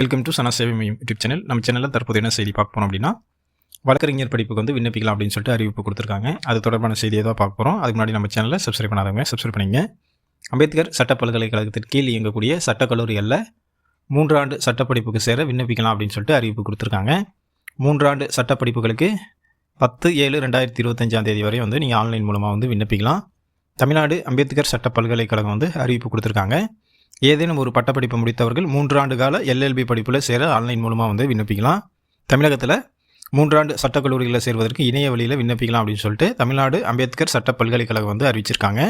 Welcome to சனா சேவை மையம் YouTube channel நம்ம சேனலில் தற்போது என்ன செய்தி பார்க்க போகிறோம் அப்படின்னா வழக்கறிஞர் படிப்புக்கு வந்து விண்ணப்பிக்கலாம் அப்படின்னு சொல்லிட்டு அறிவிப்பு கொடுத்துருக்காங்க. அது தொடர்பான செய்தியை தான் பார்க்க போகிறோம் அதுக்கு முன்னாடி நம்ம சேனலில் சப்ஸ்கிரைப் பண்ணாதவங்க சப்ஸ்கிரைப் பண்ணிங்க அம்பேத்கர் சட்ட பல்கலைக்கழகத்தின் கீழ் இயங்கக்கூடிய சட்டக்கல்லூரிகளில் மூன்றாண்டு சட்டப்படிப்புக்கு சேர விண்ணப்பிக்கலாம் அப்படின்னு சொல்லிட்டு அறிவிப்பு கொடுத்துருக்காங்க. மூன்றாண்டு சட்டப்படிப்புகளுக்கு பத்து ஏழு ரெண்டாயிரத்தி இருபத்தஞ்சாம் தேதி வரை வந்து நீங்கள் ஆன்லைன் மூலமாக வந்து விண்ணப்பிக்கலாம். தமிழ்நாடு அம்பேத்கர் சட்ட பல்கலைக்கழகம் வந்து அறிவிப்பு கொடுத்துருக்காங்க. ஏதேனும் ஒரு பட்டப்படிப்பு முடித்தவர்கள் மூன்றாண்டு கால எல்எல்பி படிப்பில் சேர ஆன்லைன் மூலமாக வந்து விண்ணப்பிக்கலாம். தமிழகத்தில் மூன்றாண்டு சட்டக்கல்லூரிகளில் சேர்வதற்கு இணைய வழியில் விண்ணப்பிக்கலாம் அப்படின்னு சொல்லிட்டு தமிழ்நாடு அம்பேத்கர் சட்ட பல்கலைக்கழகம் வந்து அறிவிச்சிருக்காங்க.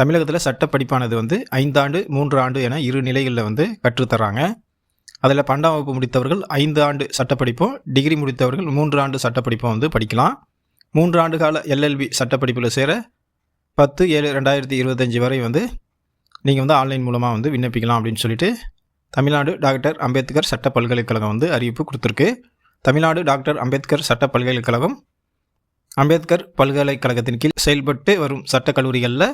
தமிழகத்தில் சட்டப்படிப்பானது வந்து ஐந்தாண்டு மூன்று ஆண்டு என இரு நிலைகளில் வந்து கற்றுத்தராங்க அதில் பன்னெண்டாம் வகுப்பு முடித்தவர்கள் ஐந்து ஆண்டு சட்டப்படிப்பும் டிகிரி முடித்தவர்கள் மூன்று ஆண்டு சட்டப்படிப்பும் வந்து படிக்கலாம். மூன்று ஆண்டு கால எல்எல்பி சட்டப்படிப்பில் சேர பத்து ஏழு ரெண்டாயிரத்தி இருபத்தஞ்சி வரை வந்து நீங்கள் வந்து ஆன்லைன் மூலமாக வந்து விண்ணப்பிக்கலாம் அப்படின்னு சொல்லிட்டு தமிழ்நாடு டாக்டர் அம்பேத்கர் சட்ட பல்கலைக்கழகம் வந்து அறிவிப்பு கொடுத்துருக்கு. தமிழ்நாடு டாக்டர் அம்பேத்கர் சட்ட பல்கலைக்கழகம் அம்பேத்கர் பல்கலைக்கழகத்தின் கீழ் செயல்பட்டு வரும் சட்ட கல்லூரிகளில்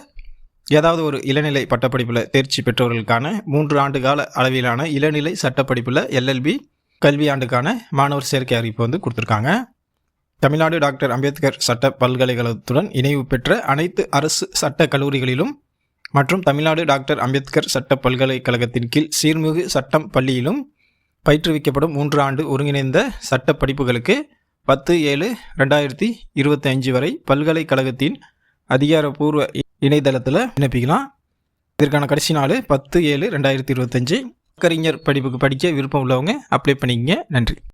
ஏதாவது ஒரு இளநிலை பட்டப்படிப்பில் தேர்ச்சி பெற்றவர்களுக்கான மூன்று ஆண்டு கால அளவிலான இளநிலை சட்டப்படிப்பில் எல்எல்பி கல்வியாண்டுக்கான மாணவர் சேர்க்கை அறிவிப்பு வந்து கொடுத்துருக்காங்க. தமிழ்நாடு டாக்டர் அம்பேத்கர் சட்ட பல்கலைக்கழகத்துடன் இணைவு பெற்ற அனைத்து அரசு சட்ட கல்லூரிகளிலும் மற்றும் தமிழ்நாடு டாக்டர் அம்பேத்கர் சட்ட பல்கலைக்கழகத்தின் கீழ் சீர்மிகு சட்டம் பள்ளியிலும் பயிற்றுவிக்கப்படும் மூன்று ஆண்டு ஒருங்கிணைந்த சட்ட படிப்புகளுக்கு பத்து ஏழு ரெண்டாயிரத்தி இருபத்தி அஞ்சு வரை பல்கலைக்கழகத்தின் அதிகாரப்பூர்வ இணையதளத்தில் விண்ணப்பிக்கலாம். இதற்கான கடைசி நாள் பத்து ஏழு ரெண்டாயிரத்தி இருபத்தஞ்சு கறிஞர் படிப்புக்கு படிக்க விருப்பம் உள்ளவங்க அப்ளை பண்ணிக்கங்க. நன்றி.